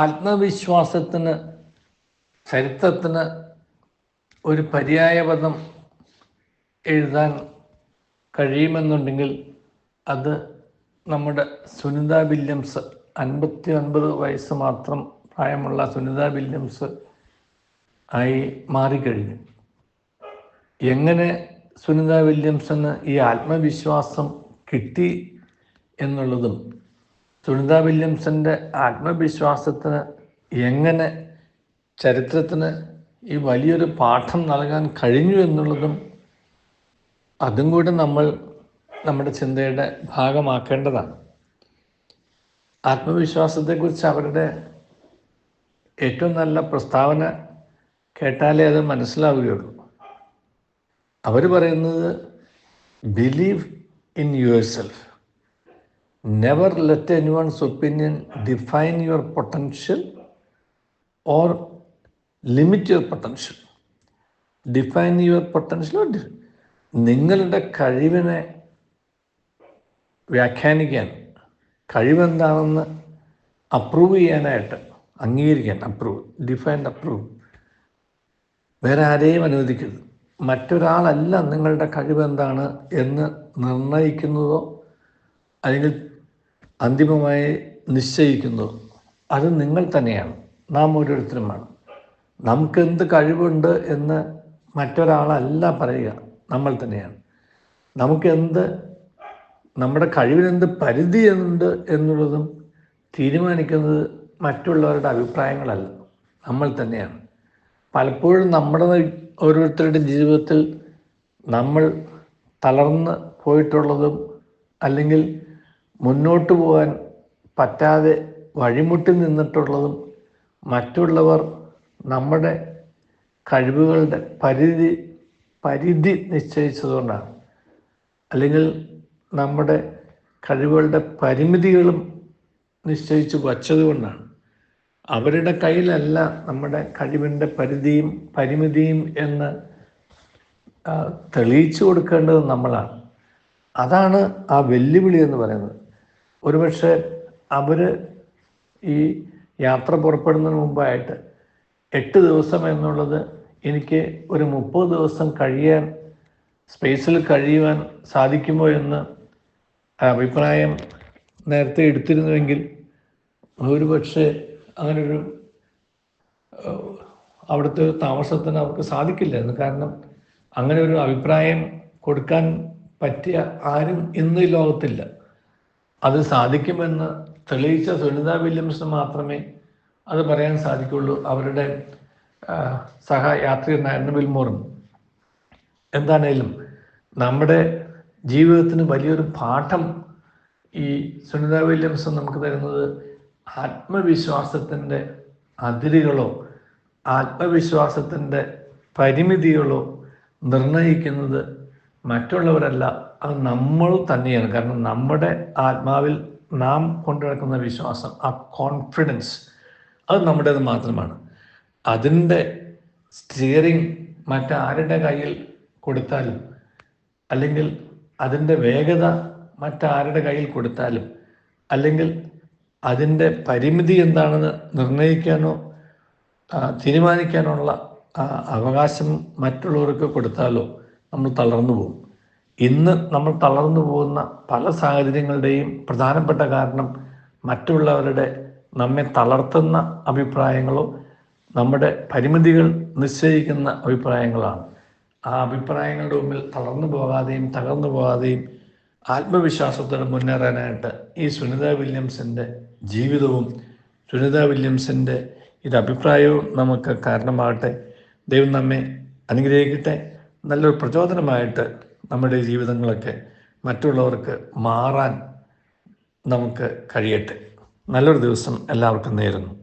ആത്മവിശ്വാസത്തിന് ചരിത്രത്തിന് ഒരു പര്യായപദം എഴുതാൻ കഴിയുമെന്നുണ്ടെങ്കിൽ അത് നമ്മുടെ സുനിത വില്യംസ് അൻപത്തി ഒൻപത് വയസ്സ് മാത്രം പ്രായമുള്ള സുനിത വില്യംസ് ആയി മാറിക്കഴിഞ്ഞു. എങ്ങനെ സുനിത വില്യംസിന് ഈ ആത്മവിശ്വാസം കിട്ടി എന്നുള്ളതും സുനിത വില്യംസിന്റെ ആത്മവിശ്വാസത്തിന് എങ്ങനെ ചരിത്രത്തിന് ഈ വലിയൊരു പാഠം നൽകാൻ കഴിഞ്ഞു എന്നുള്ളതും അതും കൂടി നമ്മൾ നമ്മുടെ ചിന്തയുടെ ഭാഗമാക്കേണ്ടതാണ്. ആത്മവിശ്വാസത്തെക്കുറിച്ച് അവരുടെ ഏറ്റവും നല്ല പ്രസ്താവന കേട്ടാലേ അത് മനസ്സിലാവുകയുള്ളൂ. അവർ പറയുന്നത് believe in your self let anyone's opinion define your potential or limit your potential define your potential നിങ്ങളുടെ കഴിവിനെ വ്യാഖ്യാനിക്കാൻ കഴിവെന്താണെന്ന് അപ്രൂവ് ചെയ്യാനായിട്ട് അംഗീകരിക്കാൻ അപ്രൂവ് ഡിഫൈൻ അപ്രൂവ് വേറെ ആരെയും അനുവദിക്കരുത്. മറ്റൊരാളല്ല നിങ്ങളുടെ കഴിവെന്താണ് എന്ന് നിർണയിക്കുന്നതോ അല്ലെങ്കിൽ അന്തിമമായി നിശ്ചയിക്കുന്നു. അത് നിങ്ങൾ തന്നെയാണ്. നാം ഓരോരുത്തരുമാണ് നമുക്ക് എന്ത് കഴിവുണ്ട് എന്ന് മറ്റൊരാളല്ല പറയുക. നമ്മൾ തന്നെയാണ്. നമുക്കെന്ത് നമ്മുടെ കഴിവിനെന്ത് പരിധി ഉണ്ട് എന്നുള്ളതും തീരുമാനിക്കുന്നത് മറ്റുള്ളവരുടെ അഭിപ്രായങ്ങളല്ല. നമ്മൾ തന്നെയാണ്. പലപ്പോഴും നമ്മുടെ ഓരോരുത്തരുടെ ജീവിതത്തിൽ നമ്മൾ തളർന്ന് പോയിട്ടുള്ളതും അല്ലെങ്കിൽ മുന്നോട്ട് പോകാൻ പറ്റാതെ വഴിമുട്ടി നിന്നിട്ടുള്ളതും മറ്റുള്ളവർ നമ്മുടെ കഴിവുകളുടെ പരിധി പരിധി നിശ്ചയിച്ചതുകൊണ്ടാണ്. അല്ലെങ്കിൽ നമ്മുടെ കഴിവുകളുടെ പരിമിതികളും നിശ്ചയിച്ചു വച്ചതുകൊണ്ടാണ്. അവരുടെ കയ്യിലല്ല നമ്മുടെ കഴിവിന്റെ പരിധിയും പരിമിതിയും എന്ന് തെളിയിച്ചു കൊടുക്കേണ്ടത് നമ്മളാണ്. അതാണ് ആ വെല്ലുവിളി എന്ന് പറയുന്നത്. ഒരുപക്ഷെ അവർ ഈ യാത്ര പുറപ്പെടുന്നതിന് മുമ്പായിട്ട് എട്ട് ദിവസം എന്നുള്ളത് എനിക്ക് ഒരു മുപ്പത് ദിവസം കഴിയാൻ സ്പേസിൽ കഴിയുവാൻ സാധിക്കുമോ എന്ന് അഭിപ്രായം നേരത്തെ എടുത്തിരുന്നുവെങ്കിൽ ഒരുപക്ഷെ അങ്ങനൊരു അവിടുത്തെ താമസത്തിന് അവർക്ക് സാധിക്കില്ലായിരുന്നു. കാരണം അങ്ങനെ ഒരു അഭിപ്രായം കൊടുക്കാൻ പറ്റിയ ആരും ഇന്ന് ലോകത്തില്ല. അത് സാധിക്കുമെന്ന് തെളിയിച്ച സുനിത വില്യംസിന് മാത്രമേ അത് പറയാൻ സാധിക്കുള്ളൂ. അവരുടെ ആ, സഹ യാത്രികനായിരുന്നു വിൽമോറും. എന്താണേലും നമ്മുടെ ജീവിതത്തിന് വലിയൊരു പാഠം ഈ സുനിത വില്യംസ് നമുക്ക് തരുന്നത് ആത്മവിശ്വാസത്തിന്റെ അതിരുകളോ ആത്മവിശ്വാസത്തിന്റെ പരിമിതികളോ നിർണയിക്കുന്നത് മറ്റുള്ളവരല്ല അത് നമ്മൾ തന്നെയാണ്. കാരണം നമ്മുടെ ആത്മാവിൽ നാം കൊണ്ടുനടക്കുന്ന വിശ്വാസം ആ കോൺഫിഡൻസ് അത് നമ്മുടേത് മാത്രമാണ്. അതിന്റെ സ്റ്റിയറിംഗ് മറ്റാരുടെ കയ്യിൽ കൊടുത്താലും അല്ലെങ്കിൽ അതിന്റെ വേഗത മറ്റാരുടെ കയ്യിൽ കൊടുത്താലും അല്ലെങ്കിൽ അതിന്റെ പരിമിതി എന്താണെന്ന് നിർണയിക്കാനോ തീരുമാനിക്കാനോ തീരുമാനിക്കാനുള്ള അവകാശം മറ്റുള്ളവർക്ക് കൊടുത്താലോ നമ്മൾ തളർന്നു പോകും. ഇന്ന് നമ്മൾ തളർന്നു പോകുന്ന പല സാഹചര്യങ്ങളുടെയും പ്രധാനപ്പെട്ട കാരണം മറ്റുള്ളവരുടെ നമ്മെ തളർത്തുന്ന അഭിപ്രായങ്ങളോ നമ്മുടെ പരിമിതികൾ നിശ്ചയിക്കുന്ന അഭിപ്രായങ്ങളാണ്. ആ അഭിപ്രായങ്ങളുടെ മുമ്പിൽ തളർന്നു പോകാതെയും തകർന്നു പോകാതെയും ആത്മവിശ്വാസത്തോടെ മുന്നേറാനായിട്ട് ഈ സുനിത വില്യംസിന്റെ ജീവിതവും സുനിത വില്യംസിന്റെ ഇത് അഭിപ്രായവും നമുക്ക് കാരണമാകട്ടെ. ദൈവം നമ്മെ അനുഗ്രഹിക്കട്ടെ. നല്ലൊരു പ്രചോദനമായിട്ട് നമ്മുടെ ജീവിതങ്ങളൊക്കെ മറ്റുള്ളവർക്ക് മാറാൻ നമുക്ക് കഴിയട്ടെ. നല്ലൊരു ദിവസം എല്ലാവർക്കും നേരുന്നു.